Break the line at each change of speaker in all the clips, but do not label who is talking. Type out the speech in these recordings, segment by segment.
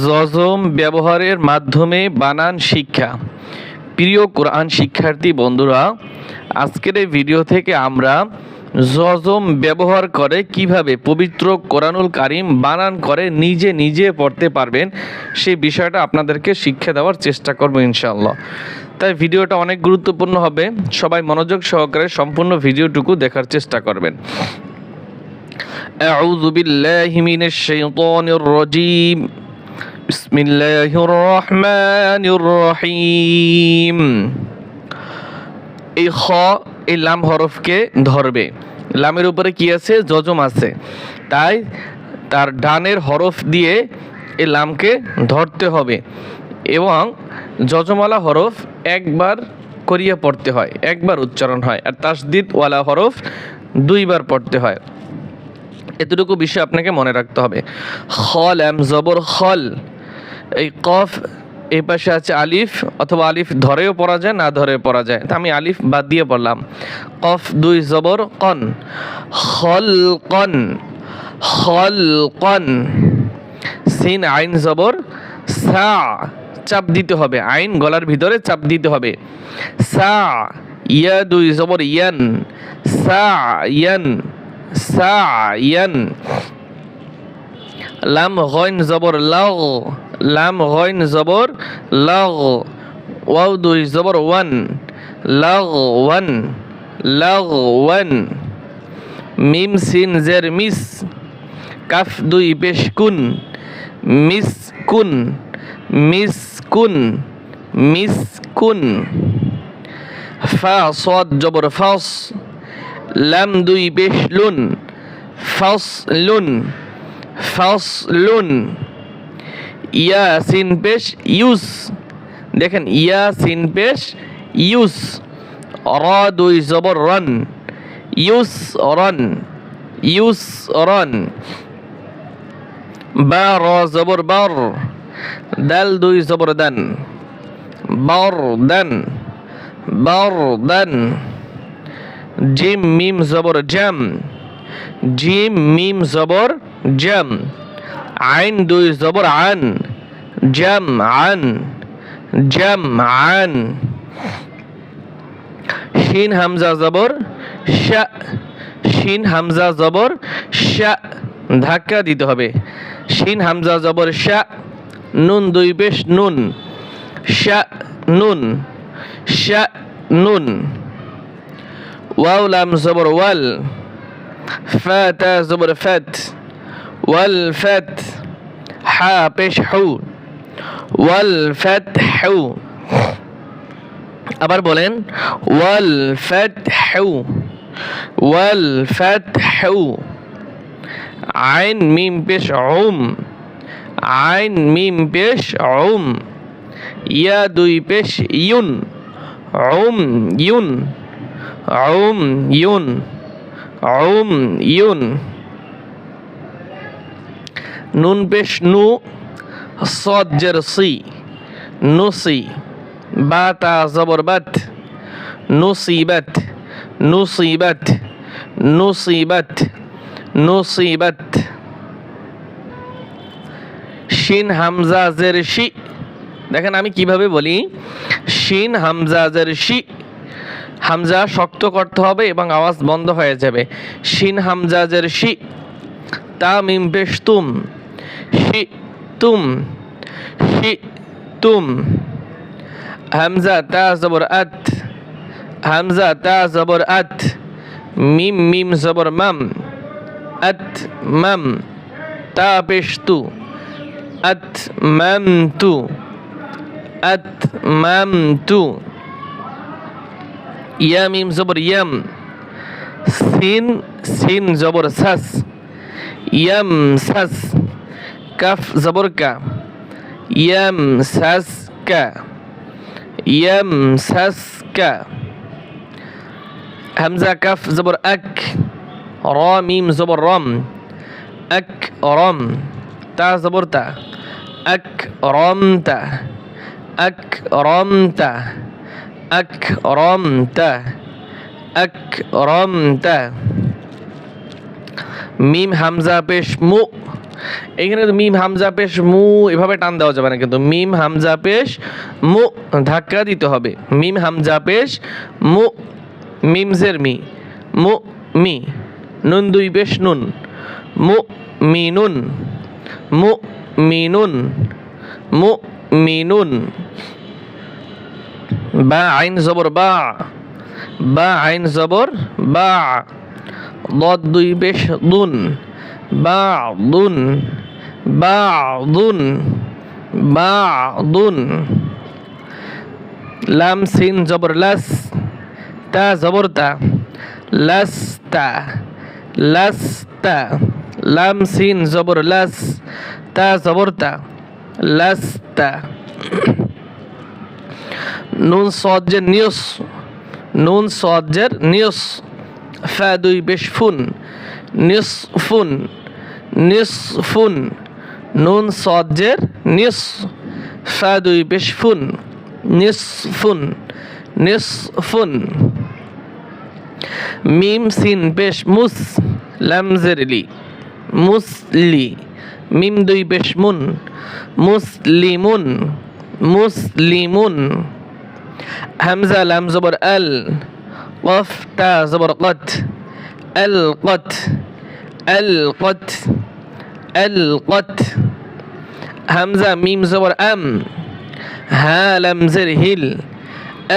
জজম ব্যবহারের মাধ্যমে বানান শিক্ষা প্রিয় কোরআন শিক্ষার্থী বন্ধুরা আজকের এই ভিডিও থেকে আমরা জজম ব্যবহার করে কিভাবে পবিত্র কোরআনুল কারিম বানান করে নিজে নিজে পড়তে পারবেন সেই বিষয়টা আপনাদেরকে শিক্ষা দেওয়ার চেষ্টা করব ইনশাআল্লাহ তাই ভিডিওটা অনেক গুরুত্বপূর্ণ হবে সবাই মনোযোগ সহকারে সম্পূর্ণ ভিডিওটুকু দেখার চেষ্টা করবেন أعوذ بالله من الشيطان الرجيم بسم الله الرحمن الرحيم এই খ এই লাম হরফকে ধরবে লামের উপরে কি আছে যজম আছে তাই তার ডানের হরফ দিয়ে এই লামকে ধরতে হবে এবং যজমালা হরফ একবার করিয়ে পড়তে হয় একবার উচ্চারণ হয় আর তাসদিদ ওয়ালা হরফ দুইবার পড়তে হয় এতটুকু বিষয় আপনাকে মনে রাখতে হবে খল এম জবর খল এই কফ এই পাশে আছে আলিফ, অথবা আলিফ ধরেও পড়া যায়, না ধরে পড়া যায়। তা আমি আলিফ বাদ দিয়ে পড়লাম। কফ দুই জবর, কন। খল কন খল কন সিন আইন জবর, সা, চাপ দিতে হবে। আইন গলার ভিতরে চাপ দিতে হবে। সা, ইয়া দুই জবর, ইয়ান। সা ইয়ান। সা, ইয়ান। লাম, গইন জবর লাগ লাম গইন জবর লাগ ওয়াও দুই জবর ওয়ান লাগ ওয়ান লাগ ওয়ান মিম সিন জের মিস কাফ দুই পেশ কুন মিস কুন মিস কুন মিস কুন। ফা সদ জবর লাম দুই পেশ লুন, ফাস লুন ফাস লুন। ইয়া সিন পেশ ইউস। দেখেন ইয়া সিন পেশ ইউস। র দুই জবর রন। ইউস রন। ইউস রন। বা র জবর বর। দাল দুই জবর দান। বর দান। বর দান। জিম মিম জবর জাম জিম মিম জবর জাম আইন দুই জবর আন জামআন জামআন শিন হামজা জবর শা শিন হামজা জবর শা ধাক্কা দিতে হবে। শিন হামজা জবর শা নুন দুই পেশ নুন শা নুন শা নুন ওয়াও লাম জবর ওয়াল ফা জবর ফাত ওয়াল ফাত হা পেশ হু ওয়াল ফ্যাত হ্যাউ আবার বলেন, ওয়াল ফ্যাত হ্যাউ ওয়াল ফ্যাত হেউ আইন মিম পেশ ওম আইন মিম পেশ ওম ইয়া দুই পেশ ইউন। ওম ইউন। ওম ইউন। ওম ইউন। নুন পেশ নু। সজ্জের সি, নুসি বা তা জবরবাত নুসিবাত নুসিবাত নুসিবাত নুসিবাত শিন হামজা জের শি, দেখেন আমি কীভাবে বলি? শিন হামজা জের শি, হামজা শক্ত করতে হবে এবং আওয়াজ বন্ধ হয়ে যাবে। শিন হামজা জের শি তা মিম বেশ শি তুম শি তুম হামজা তা জবর আত, হামজা তা জবর আত, মিম মিম জবর মাম, আত মাম, তা পেশ তু আত মাম তু, আত মাম তু। ইয়া মিম জবর ইয়াম, সিন সিন জবর সাস, ইয়াম সাস। কাফ জবর কা ইয়াম সাস কা ইয়াম সাস হামজা কাফ জবর আক র মিম জবর রম আক রম তা জবর তা আক রম তা আক রম তা আক রম তা আক রম তা মিম হামজা পেশ মু এইখানে কিন্তু মিম হামজা পেশ মু এভাবে টান দেওয়া যাবে না কিন্তু মিম হামজা পেশ মু ধাক্কা দিতে হবে মিম হামজা পেশ মু মিমজের মি মু মি নুন দুই পেশ নুন মু মিনুন মু মিনুন মু মিনুন বা আইন জবর বা বা আইন জবর বা ضاد দুই পেশ দুন বা দুন বা দুন বা দুন লাম, সিন, জবর, লাস, তা জবর তা লাস তা লাস তা লাম, সিন, জবর, লাস, তা জবর তা লাস তা নুন, সজ্জের নিয়স। নুন, সজ্জের নিয়স। ফা, দুই, বেশ, ফুন। নিস ফুন। নিস ফুন নুন সজ্জের নিস ফা দুই বেশ ফুন নিস ফুন নিস ফুন মিম সিন পেশ মুস লামজেরলি মুসলি। মিম দুই পেশ মুন, মুসলিমুন মুসলিমুন। হামজা লাম জবর আল কফ তা জবর কত আল কত আল কত আল কত হামজা মিম জবর আম হা লাম জের হিল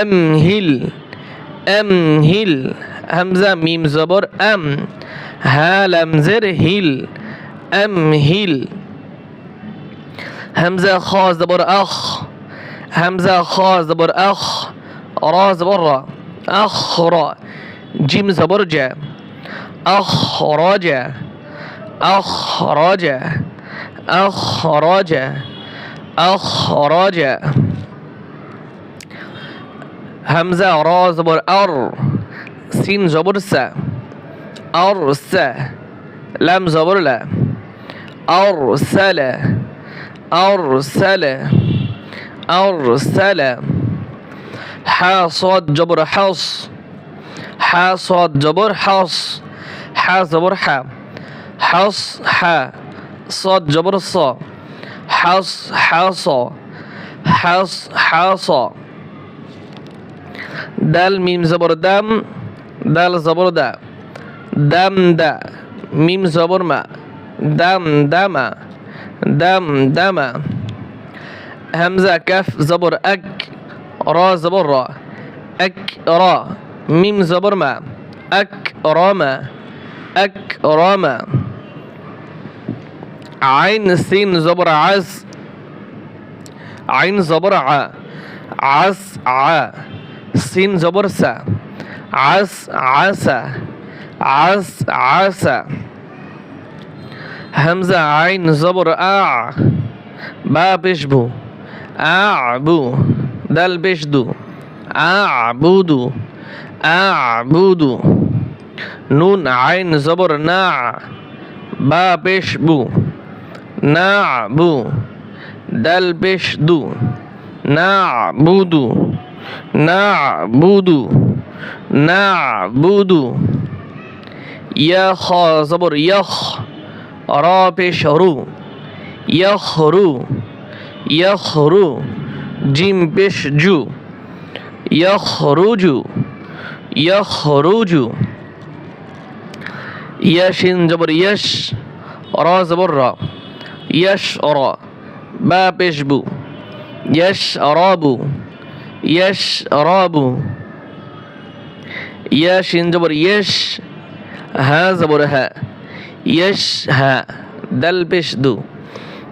আম হিল আম হিল হামজা মিম জবর আম হা লাম জের হিল আম হিল همزة خا زبر أخ همزة خا زبر أخ را زبر را أخر جيم زبر جا أخرج أخرج أخرج أخرج همزة را زبر أر سين زبر سا أرسى لام زبر لا أرسل أرسل أرسل حا صاد جبر حص حا صاد جبر حص حا زبر حا. حص حا. صاد جبر صا. حص حاصا. حص حاصا. دال ميم زبر دم. دال زبر دا. دم دا. ميم زبر ما. دم دما دم دم. همزة كف زبر أك. را زبر را. أك را. ميم زبر ما. أك راما أك راما عين سين زبر عز. عين زبر ع. عس ع. سين زبر سا عس. عسى عس. عسى همزة عين زبر أع. با بشبو أعبو. دال بشدو أعبدو أعبدو نون عين زبر ناع با بشبو نعبو دال بشدو نعبدو نعبدو نعبدو يا خا زبر يخ را پیش رو یخرو یخرو جیم ইয়াসিন জবর ইয়াস র জবর র ইয়াস র, বা পেশবু ইয়াস রবু ইয়াস রবু ইয়াসিন জবর ইয়াস হ্যাঁ জবর হ্যাঁ ইয়াস হ্যাঁ দাল পেশ দু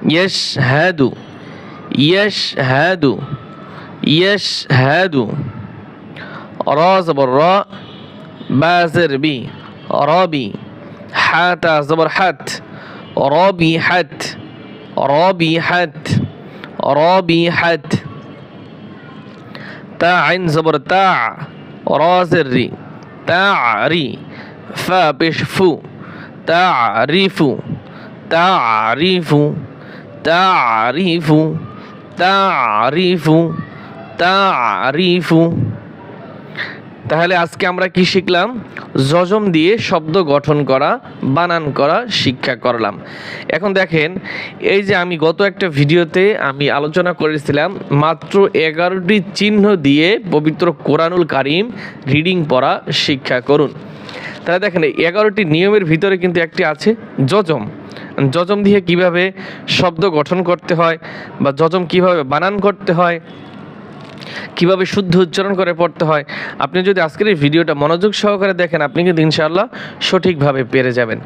ইয়াস হ্যাঁ দু ইয়াস হ্যাঁ দু ইয়াস হ্যাঁ দু, র জবর র, বা জের বি রবি حات زبر رابي حد رابي حد تاع زبر تاع رازري تعري فبشفو تعرف تعرف تعرف تعرف تعرف তাহলে আজকে আমরা কি শিখলাম? জজম দিয়ে শব্দ গঠন করা, বানান করা, শিক্ষা করলাম। এখন দেখেন, এই যে আমি গত একটা ভিডিওতে আমি আলোচনা করেছিলাম, মাত্র এগারোটি চিহ্ন দিয়ে পবিত্র কোরআনুল কারিম রিডিং পড়া, শিক্ষা করুন। তাহলে দেখেন এগারোটি নিয়মের ভিতরে কিন্তু একটি আছে, যজম। যজম দিয়ে কীভাবে শব্দ গঠন করতে হয় বা যজম কীভাবে বানান করতে হয় কীভাবে শুদ্ধ উচ্চারণ করে পড়তে হয়। আপনি যদি আজকের এই ভিডিওটা মনোযোগ সহকারে দেখেন, আপনি কিন্তু ইনশাআল্লাহ সঠিকভাবে পেরে যাবেন।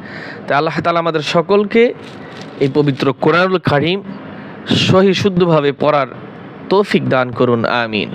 তা আল্লাহ তালা আমাদের সকলকে এই পবিত্র কোরআনুল কারিম সহি শুদ্ধভাবে পড়ার তৌফিক দান করুন, আমিন।